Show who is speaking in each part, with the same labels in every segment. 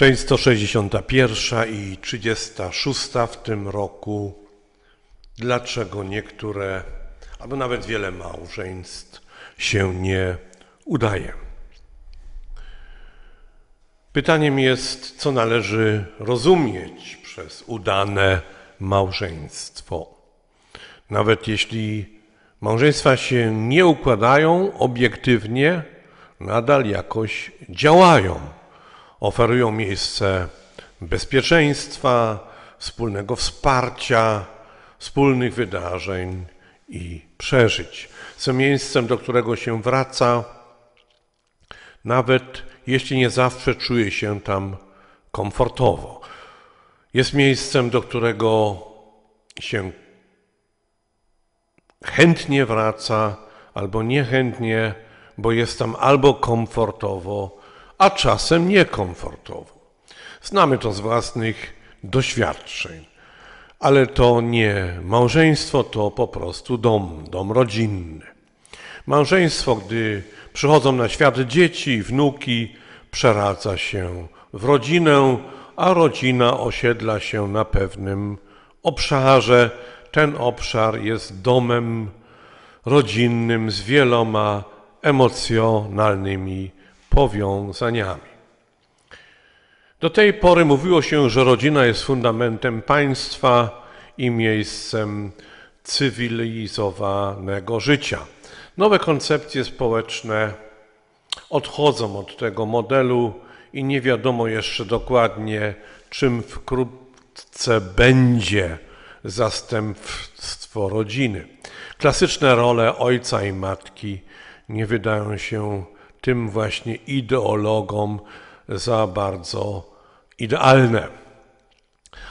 Speaker 1: Część 161 i 36 w tym roku. Dlaczego niektóre, albo nawet wiele małżeństw się nie udaje? Pytaniem jest, co należy rozumieć przez udane małżeństwo. Nawet jeśli małżeństwa się nie układają obiektywnie, nadal jakoś działają oferują miejsce bezpieczeństwa, wspólnego wsparcia, wspólnych wydarzeń i przeżyć. Są miejscem, do którego się wraca, nawet jeśli nie zawsze czuje się tam komfortowo. Jest miejscem, do którego się chętnie wraca albo niechętnie, bo jest tam albo komfortowo, a czasem niekomfortowo. Znamy to z własnych doświadczeń, ale to nie małżeństwo, to po prostu dom, dom rodzinny. Małżeństwo, gdy przychodzą na świat dzieci wnuki, przeradza się w rodzinę, a rodzina osiedla się na pewnym obszarze. Ten obszar jest domem rodzinnym z wieloma emocjonalnymi powiązaniami. Do tej pory mówiło się, że rodzina jest fundamentem państwa i miejscem cywilizowanego życia. Nowe koncepcje społeczne odchodzą od tego modelu i nie wiadomo jeszcze dokładnie, czym wkrótce będzie zastępstwo rodziny. Klasyczne role ojca i matki nie wydają się tym właśnie ideologom za bardzo idealne.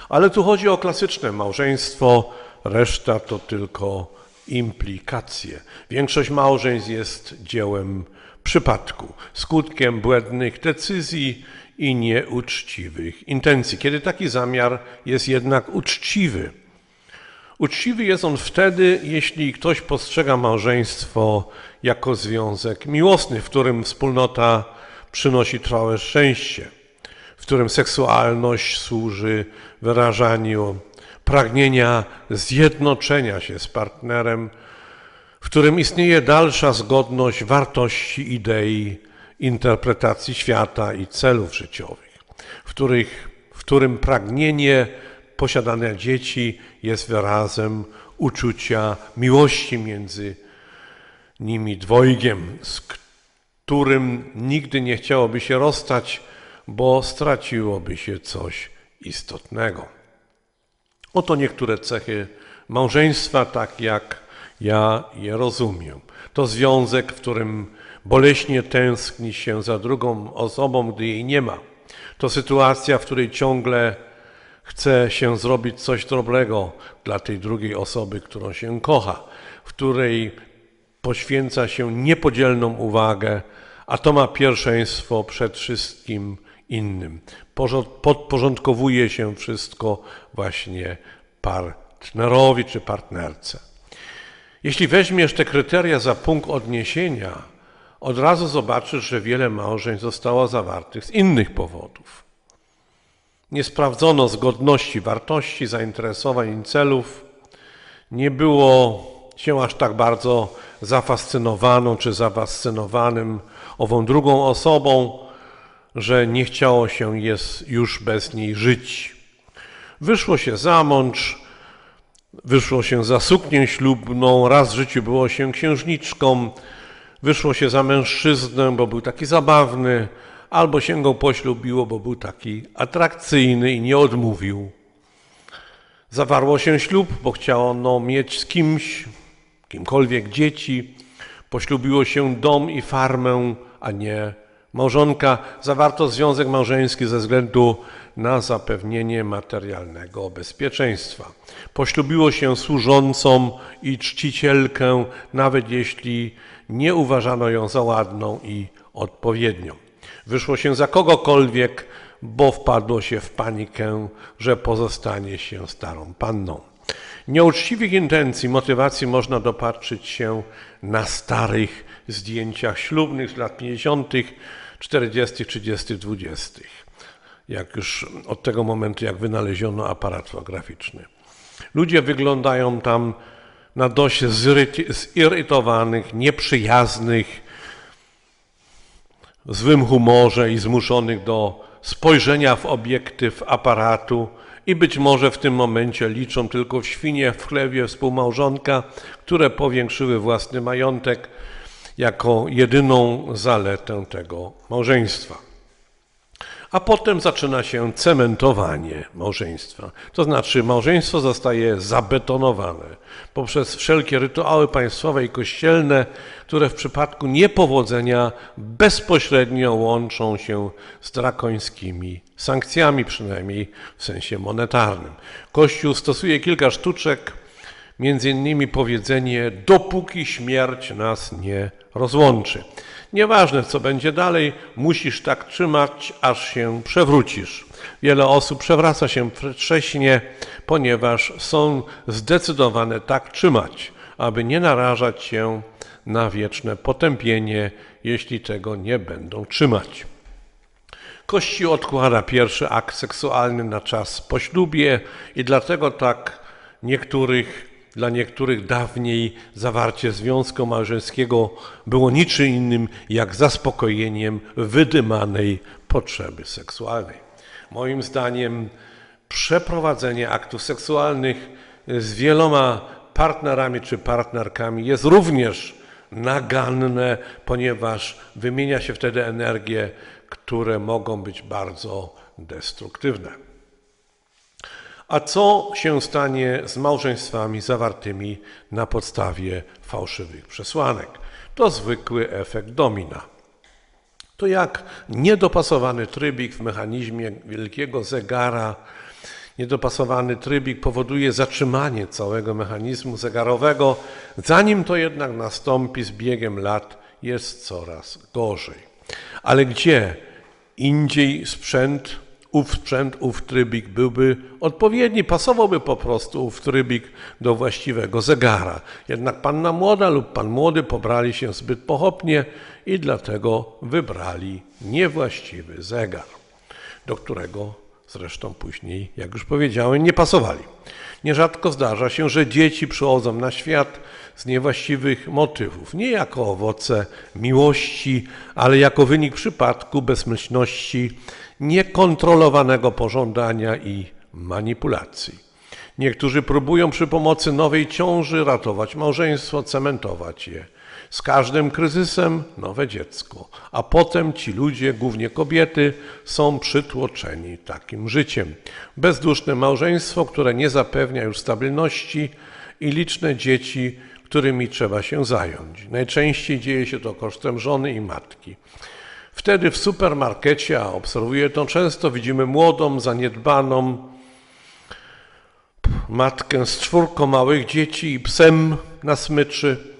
Speaker 1: Ale tu chodzi o klasyczne małżeństwo, reszta to tylko implikacje. Większość małżeństw jest dziełem przypadku, skutkiem błędnych decyzji i nieuczciwych intencji. Kiedy taki zamiar jest jednak uczciwy, Uczciwy jest on wtedy, jeśli ktoś postrzega małżeństwo jako związek miłosny, w którym wspólnota przynosi trwałe szczęście, w którym seksualność służy wyrażaniu pragnienia zjednoczenia się z partnerem, w którym istnieje dalsza zgodność wartości, idei, interpretacji świata i celów życiowych, w, których, w którym pragnienie posiadania dzieci jest wyrazem uczucia miłości między nimi dwojgiem, z którym nigdy nie chciałoby się rozstać, bo straciłoby się coś istotnego. Oto niektóre cechy małżeństwa, tak jak ja je rozumiem. To związek, w którym boleśnie tęskni się za drugą osobą, gdy jej nie ma. To sytuacja, w której ciągle chce się zrobić coś dobrego dla tej drugiej osoby, którą się kocha, w której poświęca się niepodzielną uwagę, a to ma pierwszeństwo przed wszystkim innym. Podporządkowuje się wszystko właśnie partnerowi czy partnerce. Jeśli weźmiesz te kryteria za punkt odniesienia, od razu zobaczysz, że wiele małżeństw zostało zawartych z innych powodów. Nie sprawdzono zgodności wartości, zainteresowań i celów. Nie było się aż tak bardzo zafascynowaną czy zafascynowanym ową drugą osobą, że nie chciało się jest już bez niej żyć. Wyszło się za mąż, wyszło się za suknię ślubną, raz w życiu było się księżniczką, wyszło się za mężczyznę, bo był taki zabawny, albo się go poślubiło, bo był taki atrakcyjny i nie odmówił. Zawarło się ślub, bo chciano mieć z kimś, kimkolwiek dzieci. Poślubiło się dom i farmę, a nie małżonka. Zawarto związek małżeński ze względu na zapewnienie materialnego bezpieczeństwa. Poślubiło się służącą i czcicielkę, nawet jeśli nie uważano ją za ładną i odpowiednią. Wyszło się za kogokolwiek, bo wpadło się w panikę, że pozostanie się starą panną. Nieuczciwych intencji, motywacji można dopatrzyć się na starych zdjęciach ślubnych z lat 50., 40., 30., 20. jak już od tego momentu, jak wynaleziono aparat fotograficzny. Ludzie wyglądają tam na dość zirytowanych, nieprzyjaznych, złym humorze i zmuszonych do spojrzenia w obiektyw aparatu i być może w tym momencie liczą tylko w świnie w chlewie współmałżonka, które powiększyły własny majątek jako jedyną zaletę tego małżeństwa. A potem zaczyna się cementowanie małżeństwa. To znaczy, małżeństwo zostaje zabetonowane poprzez wszelkie rytuały państwowe i kościelne, które w przypadku niepowodzenia bezpośrednio łączą się z drakońskimi sankcjami, przynajmniej w sensie monetarnym. Kościół stosuje kilka sztuczek, między innymi powiedzenie: dopóki śmierć nas nie rozłączy. Nieważne, co będzie dalej, musisz tak trzymać, aż się przewrócisz. Wiele osób przewraca się wcześnie, ponieważ są zdecydowane tak trzymać, aby nie narażać się na wieczne potępienie, jeśli tego nie będą trzymać. Kościół odkłada pierwszy akt seksualny na czas po ślubie i dlatego tak niektórych, dla niektórych dawniej zawarcie związku małżeńskiego było niczym innym jak zaspokojeniem wydymanej potrzeby seksualnej. Moim zdaniem przeprowadzenie aktów seksualnych z wieloma partnerami czy partnerkami jest również naganne, ponieważ wymienia się wtedy energie, które mogą być bardzo destruktywne. A co się stanie z małżeństwami zawartymi na podstawie fałszywych przesłanek? To zwykły efekt domina. To jak niedopasowany trybik w mechanizmie wielkiego zegara, niedopasowany trybik powoduje zatrzymanie całego mechanizmu zegarowego, zanim to jednak nastąpi z biegiem lat, jest coraz gorzej. Ale gdzie indziej sprzęt, ów sprzęt, ów trybik byłby odpowiedni, pasowałby po prostu ów trybik do właściwego zegara. Jednak panna młoda lub pan młody pobrali się zbyt pochopnie i dlatego wybrali niewłaściwy zegar, do którego zresztą później, jak już powiedziałem, nie pasowali. Nierzadko zdarza się, że dzieci przychodzą na świat z niewłaściwych motywów, nie jako owoce miłości, ale jako wynik przypadku bezmyślności, niekontrolowanego pożądania i manipulacji. Niektórzy próbują przy pomocy nowej ciąży ratować małżeństwo, cementować je. Z każdym kryzysem nowe dziecko, a potem ci ludzie, głównie kobiety, są przytłoczeni takim życiem. Bezduszne małżeństwo, które nie zapewnia już stabilności i liczne dzieci, którymi trzeba się zająć. Najczęściej dzieje się to kosztem żony i matki. Wtedy w supermarkecie, a obserwuję to często, widzimy młodą, zaniedbaną matkę z czwórką małych dzieci i psem na smyczy,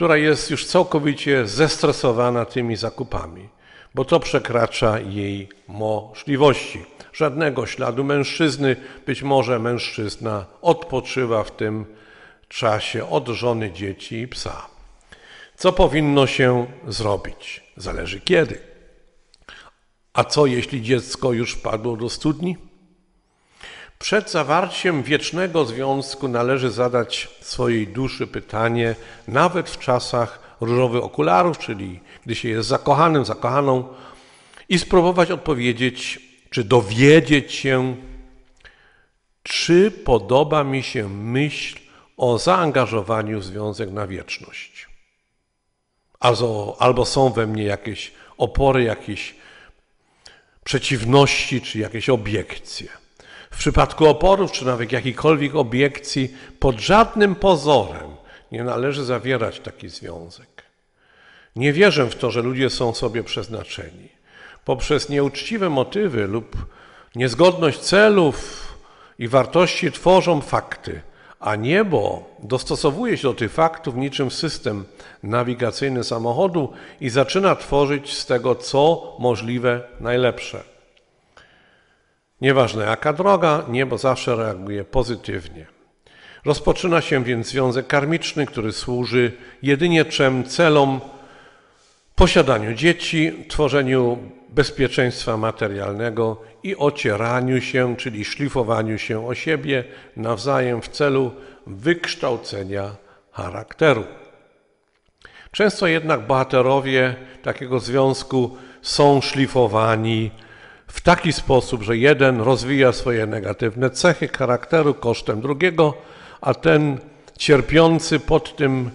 Speaker 1: która jest już całkowicie zestresowana tymi zakupami, bo to przekracza jej możliwości. Żadnego śladu mężczyzny, być może mężczyzna odpoczywa w tym czasie od żony, dzieci i psa. Co powinno się zrobić? Zależy kiedy. A co jeśli dziecko już wpadło do studni? Przed zawarciem wiecznego związku należy zadać swojej duszy pytanie, nawet w czasach różowych okularów, czyli gdy się jest zakochanym, zakochaną, i spróbować odpowiedzieć, czy dowiedzieć się, czy podoba mi się myśl o zaangażowaniu w związek na wieczność. Albo, albo są we mnie jakieś opory, jakieś przeciwności czy jakieś obiekcje. W przypadku oporów, czy nawet jakichkolwiek obiekcji, pod żadnym pozorem nie należy zawierać taki związek. Nie wierzę w to, że ludzie są sobie przeznaczeni. Poprzez nieuczciwe motywy lub niezgodność celów i wartości tworzą fakty, a niebo dostosowuje się do tych faktów niczym system nawigacyjny samochodu i zaczyna tworzyć z tego, co możliwe, najlepsze. Nieważne jaka droga, niebo zawsze reaguje pozytywnie. Rozpoczyna się więc związek karmiczny, który służy jedynie trzem celom posiadaniu dzieci, tworzeniu bezpieczeństwa materialnego i ocieraniu się, czyli szlifowaniu się o siebie nawzajem w celu wykształcenia charakteru. Często jednak bohaterowie takiego związku są szlifowani w taki sposób, że jeden rozwija swoje negatywne cechy charakteru kosztem drugiego, a ten cierpiący pod tym,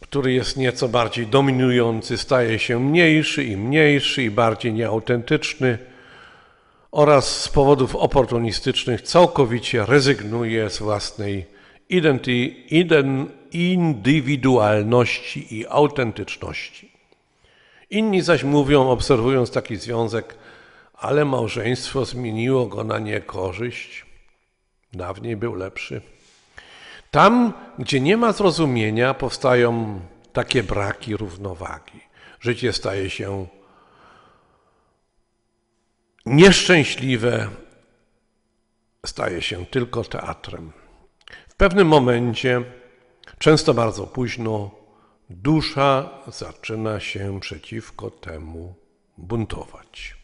Speaker 1: który jest nieco bardziej dominujący, staje się mniejszy i mniejszy i bardziej nieautentyczny oraz z powodów oportunistycznych całkowicie rezygnuje z własnej identi- iden- indywidualności i autentyczności. Inni zaś mówią, obserwując taki związek, ale małżeństwo zmieniło go na niekorzyść. Dawniej był lepszy. Tam, gdzie nie ma zrozumienia, powstają takie braki równowagi. Życie staje się nieszczęśliwe, staje się tylko teatrem. W pewnym momencie, często bardzo późno, dusza zaczyna się przeciwko temu buntować.